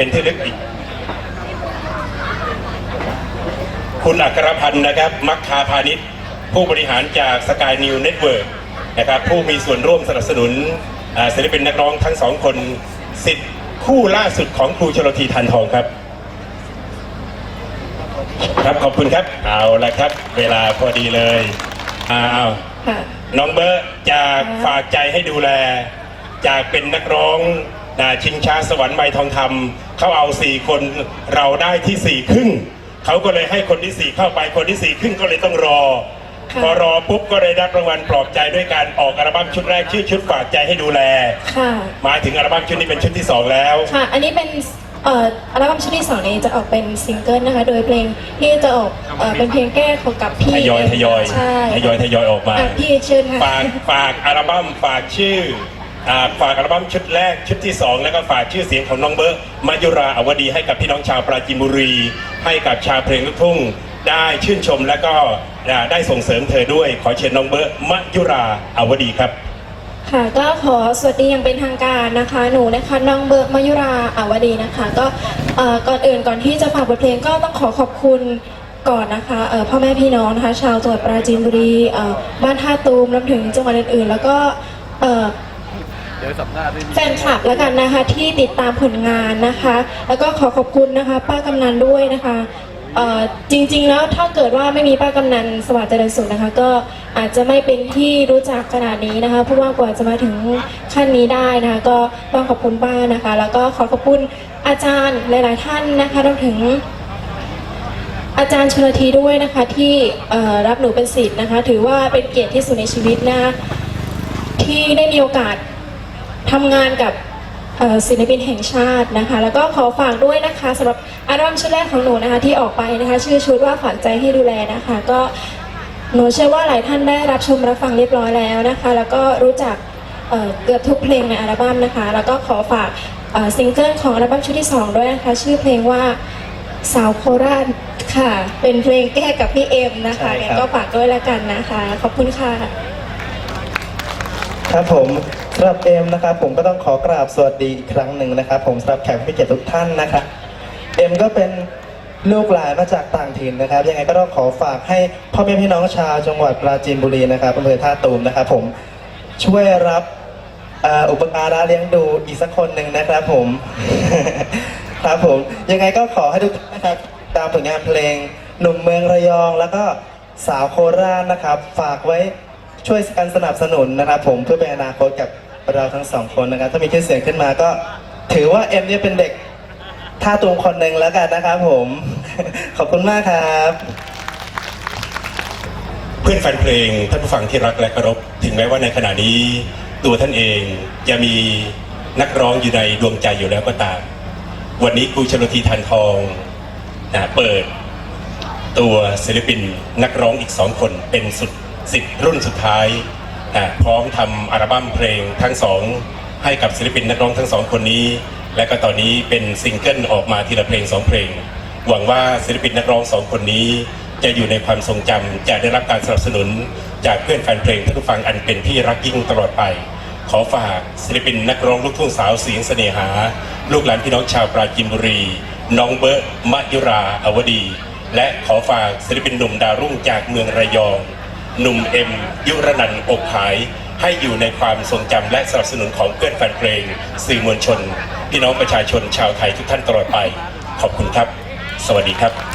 เป็นที่ลึกอีก คุณอัครพันธ์นะครับ มัคคาพาณิชย์ ผู้บริหารจากสกายนิวเน็ตเวิร์กนะครับผู้มีส่วนร่วมสนับสนุนอ่าศิลปินนักร้องทั้งสองคนสิทธิ์คู่ล่าสุดของครูชลทีทันทองครับ ครับขอบคุณครับ เอาละครับ เวลาพอดีเลยอ้าวค่ะน้องเบิร์ตจากฝากใจให้ดูแล จากเป็นนักร้อง นะชิงช้าสวรรค์ไม้ทองคำเขาเอาสี่คนเราได้ที่สี่ครึ่งเขาก็เลยให้คนที่สี่เข้าไปคนที่สี่ครึ่งก็เลยต้องรอค่ะพอรอปุ๊บก็เลยรับรางวัลปลอบใจด้วยการออกอัลบั้มชุดแรกชื่อชุดฝากใจให้ดูแลค่ะมาถึงอัลบั้มชุดนี้เป็นชุดที่สองแล้ว ค่ะ อันนี้เป็นเอ่ออัลบั้มชุดที่สองนี้จะออกเป็นซิงเกิลนะคะ โดยเพลงที่จะออกเอ่อเป็นเพลงแก้ของกับพี่ทยอยทยอยใช่ทยอยทยอยออกมา อะพี่เชิญค่ะ ฝากฝากอัลบั้มฝากชื่ออ่า ฝากอัลบั้มชุดแรกชุดที่สองแล้วก็ฝากชื่อเสียงของน้องเบิร์ตมายุราอวดีให้กับพี่น้องชาวปราจีนบุรี ให้กับชาวเพลงลูกทุ่ง ได้ชื่นชมแล้วก็ได้ส่งเสริมเธอด้วย ขอเชิญน้องเบิร์ตมายุราอวดีครับ ค่ะก็ขอสวัสดีอย่างเป็นทางการนะคะ หนูนะคะน้องเบิร์กมายุราอวดีนะคะ ก็ก่อนอื่นก่อนที่จะฝากบทเพลงก็ต้องขอขอบคุณก่อนนะคะพ่อแม่พี่น้องนะคะ ชาวจังหวัดปราจีนบุรีบ้านท่าตูมรวมถึงจังหวัดอื่นๆ แล้วก็ เดี๋ยวสัมภาษณ์ไม่มีแฟนคลับแล้วกันนะคะที่ติดตามผลงานนะคะ แล้วก็ขอขอบคุณนะคะ ป้ากำนันด้วยนะคะเอ่อจริงๆแล้วถ้าเกิดว่าไม่มีป้ากำนันสวัสดิ์เจริญสุขนะคะ ก็อาจจะไม่เป็นที่รู้จักขนาดนี้นะคะเพราะว่ากว่าจะมาถึงขั้นนี้ได้นะคะ ก็ต้องขอบคุณป้านะคะ แล้วก็ขอขอบคุณอาจารย์หลาย ๆ ท่านนะคะรวมถึง อาจารย์ชลทีด้วยนะคะที่เอ่อรับหนูเป็นศิษย์นะคะ ถือว่าเป็นเกียรติที่สุดในชีวิตนะคะที่ได้มีโอกาส ทำงานกับเอ่อศิลปินแห่งชาตินะคะ แล้วก็ขอฝากด้วยนะคะสำหรับอัลบั้มชุดแรกของหนูนะคะที่ออกไปนะคะ ชื่อชุดว่าฝากใจให้ดูแลนะคะ ก็หนูเชื่อว่าหลายท่านได้รับชมรับฟังเรียบร้อยแล้วนะคะ แล้วก็รู้จักเอ่อเกือบทุกเพลงในอัลบั้มนะคะ แล้วก็ขอฝากเอ่อซิงเกิลของอัลบั้มชุดที่สองด้วยนะคะ ชื่อเพลงว่าสาวโคราชค่ะ เป็นเพลงแก้กับพี่เอ็มนะคะใช่ครับเนี่ยก็ฝากด้วยแล้วกันนะคะ ขอบคุณค่ะ ครับผม สำหรับเอมนะครับผมก็ต้องขอกราบสวัสดีอีกครั้งหนึ่งนะครับ ผมสำหรับแขกผู้เกียรติทุกท่านนะครับเอ็มก็เป็นลูกหลานมาจากต่างถิ่นนะครับ ยังไงก็ต้องขอฝากให้พ่อแม่พี่น้องชาวจังหวัดปราจีนบุรีนะครับอำเภอท่าตูมนะครับ ผมช่วยรับอุปการะเลี้ยงดูอีกสักคนหนึ่งนะครับผมครับผมยังไงก็ขอให้ทุกท่านนะครับตามผลงานเพลงหนุ่มเมืองระยองแล้วก็สาวโคราชนะครับ ฝากไว้ช่วยกันสนับสนุนนะครับ ผมเพื่อเป็นอนาคตกับ เราทั้งสองคนนะครับถ้ามีชื่อเสียงขึ้นมาก็ถือว่าเอ็มเนี่ยเป็นเด็กท่าตูมคนหนึ่งแล้วกันนะครับผม ขอบคุณมากครับ เพื่อนแฟนเพลงท่านผู้ฟังที่รักและเคารพถึงแม้ว่าในขณะนี้ ตัวท่านเองจะมีนักร้องอยู่ในดวงใจอยู่แล้วก็ตาม วันนี้ครูชลทีทันทองนะเปิด ตัวศิลปินนักร้องอีกสองคนเป็นสุดสิทธิ์รุ่นสุดท้าย พร้อมทำอัลบั้มเพลงทั้งสองให้กับศิลปินนักร้องทั้งสองคนนี้ และก็ตอนนี้เป็นซิงเกิลออกมาทีละเพลงสองเพลง หวังว่าศิลปินนักร้องสองคนนี้ จะอยู่ในความทรงจำจะได้รับการสนับสนุน จากเพื่อนแฟนเพลงท่านผู้ฟังอันเป็นที่รักยิ่งตลอดไป ขอฝากศิลปินนักร้องลูกทุ่งสาวเสียงเสน่หา ลูกหลานพี่น้องชาวปราจีนบุรี น้องเบิร์ตมะยุราอวดี และขอฝากศิลปินหนุ่มดาวรุ่งจากเมืองระยอง หนุ่มเอ็ม ยุรนันต์อกหาย ให้อยู่ในความทรงจำและสนับสนุนของเพื่อนแฟนเพลง สื่อมวลชน พี่น้องประชาชนชาวไทยทุกท่านตลอดไป ขอบคุณครับ สวัสดีครับ